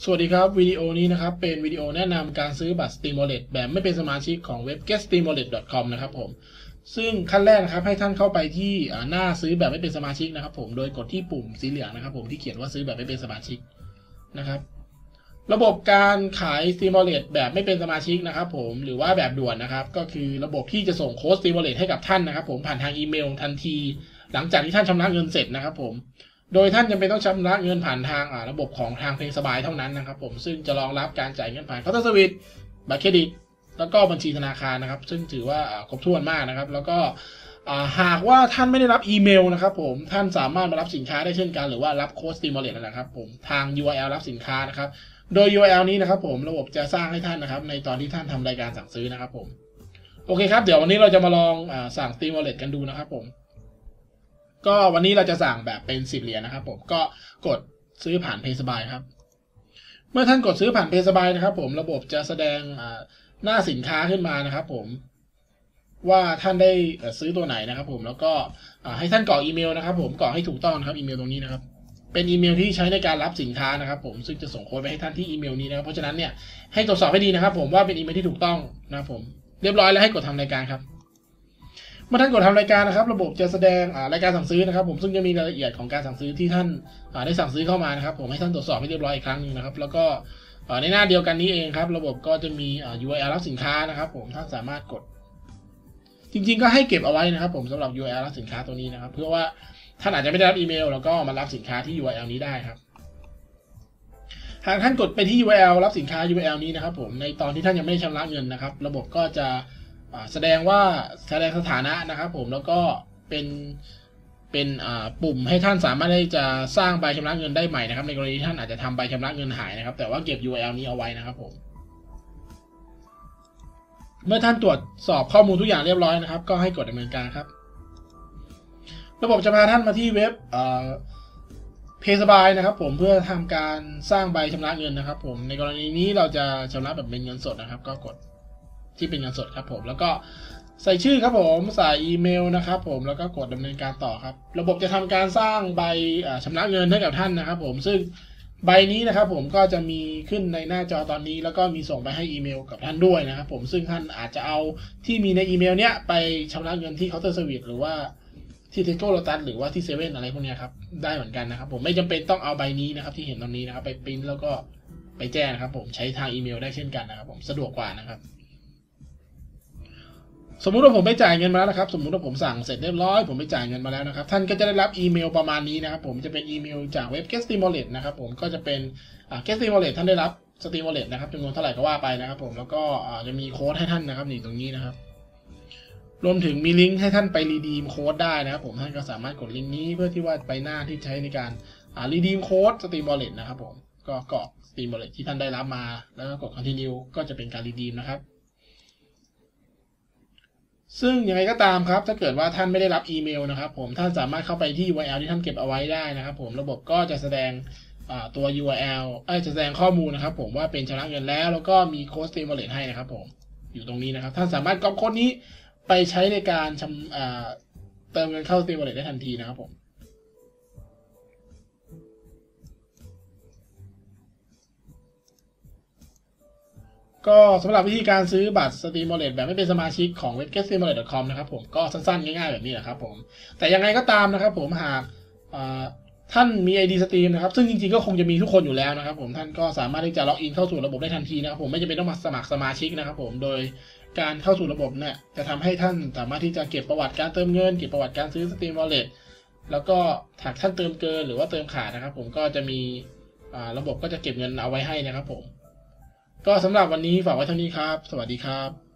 สวัสดีครับ วิดีโอนี้นะครับเป็นวิดีโอแนะนำการซื้อบัตร Steam Wallet แบบไม่เป็นสมาชิกของเว็บ getsteamwallet.com นะครับผมซึ่งขั้นแรกนะครับให้ท่านเข้าไปที่หน้าซื้อแบบไม่เป็นสมาชิกนะครับ ผมโดยกดที่ปุ่มสีเหลืองนะครับ ผมที่เขียนว่าซื้อแบบไม่เป็นสมาชิกนะครับ ระบบการขาย Steam Wallet แบบไม่เป็นสมาชิกนะครับ ผมหรือว่าแบบด่วนนะครับ ก็คือระบบที่จะส่งโค้ด Steam Wallet ให้กับท่านนะครับ ผมผ่านทางอีเมลทันที หลังจากที่ท่านชำระเงินเสร็จนะครับ ผม โดยท่านจำเป็นต้องชำระเงินผ่านทางระบบของทางเพลงสบายเท่านั้นนะครับผมซึ่งจะรองรับการจ่ายเงินผ่านเคาน์เตอร์สวิตบัตรเครดิต แล้วก็บัญชีธนาคารนะครับ ซึ่งถือว่าครบถ้วนมากนะครับ แล้วก็หากว่าท่านไม่ได้รับอีเมลนะครับผมท่านสามารถมารับสินค้าได้เช่นกันหรือว่ารับโค้ดสตีมอลเลตนะครับผมทาง URL รับสินค้านะครับ โดย URL นี้นะครับผมระบบจะสร้างให้ท่านนะครับ ในตอนที่ท่านทำรายการสั่งซื้อนะครับผมโอเคครับเดี๋ยววันนี้เราจะมาลองอสั่งสตีมอลเลตกันดูนะครับผม ก็วันนี้เราจะสั่งแบบเป็นสิบเหรียญนะครับผมก็กดซื้อผ่านเพย์สบายครับ เมื่อท่านกดซื้อผ่านเพย์สบายนะครับ ผมระบบจะแสดงหน้าสินค้าขึ้นมานะครับ ผมว่าท่านได้ซื้อตัวไหนนะครับ ผมแล้วก็ให้ท่านกรอกอีเมลนะครับ ผมกรอกให้ถูกต้องครับอีเมลตรงนี้นะครับ เป็นอีเมลที่ใช้ในการรับสินค้านะครับ ผมซึ่งจะส่งโค้ดไปให้ท่านที่อีเมลนี้นะครับเพราะฉะนั้นเนี่ยให้ตรวจสอบให้ดีนะครับ ผมว่าเป็นอีเมลที่ถูกต้องนะครับผมเรียบร้อยแล้วให้กดทำรายการครับ มื่อท่านกดทำรายการนะครับ ระบบจะแสดงรายการสั่งซื้อนะครับ ผมซึ่งจะมีรายละเอียดของการสั่งซื้อที่ท่านได้สั่งซื้อเข้ามานะครับ ผมให้ท่านตรวจสอบให้เรียบร้อยอีกครั้งนึงนะครับ แล้วก็ในหน้าเดียวกันนี้เองครับ ระบบก็จะมี URL รับสินค้านะครับ ผมท่านสามารถกด จริง ๆ ก็ให้เก็บเอาไว้นะครับ ผมสำหรับ URL รับสินค้าตัวนี้นะครับ เพื่อว่าท่านอาจจะไม่ได้รับอีเมล แล้วก็มารับสินค้าที่ URL นี้ได้ครับหากท่านกดไปที่ URL รับสินค้า URL นี้นะครับ ผมในตอนที่ท่านยังไม่ได้ชำระเงินนะครับ ระบบก็จะ แสดงว่าแสดงสถานะนะครับผมแล้วก็เป็นเป็นปุ่มให้ท่านสามารถที่จะสร้างใบชำระเงินได้ใหม่นะครับ ในกรณีที่ท่านอาจจะทำใบชำระเงินหายนะครับ แต่ว่าเก็บ URL นี้เอาไว้นะครับผมเมื่อท่านตรวจสอบข้อมูลทุกอย่างเรียบร้อยนะครับ ก็ให้กดดำเนินการครับ ระบบจะพาท่านมาที่เว็บเพย์สบายนะครับ ผมเพื่อทำการสร้างใบชำระเงินนะครับ ผมในกรณีนี้เราจะชำระแบบเป็นเงินสดนะครับ ก็กด ที่เป็นเงินสดครับผม แล้วก็ใส่ชื่อครับผมใส่อีเมลนะครับผมแล้วก็กดดำเนินการต่อครับ ระบบจะทำการสร้างใบชำระเงินให้กับท่านนะครับ ผมซึ่งใบนี้นะครับผมก็จะมีขึ้นในหน้าจอตอนนี้ แล้วก็มีส่งไปให้อีเมลกับท่านด้วยนะครับผมซึ่งท่านอาจจะเอาที่มีในอีเมลเนี้ยไปชำระเงินที่เคาน์เตอร์เซอร์วิสหรือว่าที่เทโก้โรตัสหรือว่าที่เซเว่นอะไรพวกนี้ครับได้เหมือนกันนะครับ ผมไม่จำเป็นต้องเอาใบนี้นะครับที่เห็นตรงนี้นะครับไปปริ้นแล้วก็ไปแจ้งนะครับ ผมใช้ทางอีเมลได้เช่นกันนะครับ ผมสะดวกกว่านะครับ สมมุติว่าผมไปจ่ายเงินมาแล้วนะครับ สมมุติว่าผมสั่งเสร็จเรียบร้อย ผมไปจ่ายเงินมาแล้วนะครับ ท่านก็จะได้รับอีเมลประมาณนี้นะครับ ผมจะเป็นอีเมลจากเว็บ g e s t e a m Wallet นะครับ ผมก็จะเป็น g e s t e a m Wallet ท่านได้รับ Steam Wallet นะครับจำนวนเท่าไหร่ก็ว่าไปนะครับ ผม แล้วก็จะมีโค้ดให้ท่านนะครับนี่ตรงนี้นะครับ รวมถึงมีลิงก์ให้ท่านไปรีดีมโค้ดได้นะครับ ผม ท่านก็สามารถกดลิงก์นี้เพื่อที่ว่าไปหน้าที่ใช้ในการรีดีมโค้ด Steam Wallet นะครับ ผม ก็กรอก Steam Wallet ที่ท่านได้รับมา แล้วก็กด continue ก็จะเป็นการรีดีมนะครับ ซึ่งยังไงก็ตามครับ ถ้าเกิดว่าท่านไม่ได้รับอีเมลนะครับผมท่านสามารถเข้าไปที่ URL ที่ท่านเก็บเอาไว้ได้นะครับ ผมระบบก็จะแสดงตัว URL เอ้จะแสดงข้อมูลนะครับผมว่าเป็นชำระเงินแล้ว แล้วก็มีโค้ดสตีมอลเลตให้นะครับผมอยู่ตรงนี้นะครับ ท่านสามารถก๊อปโค้ดนี้ไปใช้ในการชำเติมเงินเข้าสตีมอลเลตได้ทันทีนะครับผม ก็สำหรับวิธีการซื้อบัตร Steam Wallet แบบไม่เป็นสมาชิกของเว็บ getsteamwallet.com นะครับผมก็สั้นๆ ง่ายๆ แบบนี้แหละครับผม แต่ยังไงก็ตามนะครับผมหากท่านมี ID Steam นะครับ ซึ่งจริงๆ ก็คงจะมีทุกคนอยู่แล้วนะครับผมท่านก็สามารถที่จะล็อกอินเข้าสู่ระบบได้ทันทีนะครับผมไม่จำเป็นต้องมาสมัครสมาชิกนะครับผมโดยการเข้าสู่ระบบเนี่ยจะทำให้ท่านสามารถที่จะเก็บประวัติการเติมเงิน เก็บประวัติการซื้อ Steam Wallet แล้วก็หากท่านเติมเกินหรือว่าเติมขาดนะครับ ผมก็จะมีระบบก็จะเก็บเงินเอาไว้ให้นะครับผม ก็สำหรับวันนี้ฝากไว้เท่านี้ครับ สวัสดีครับ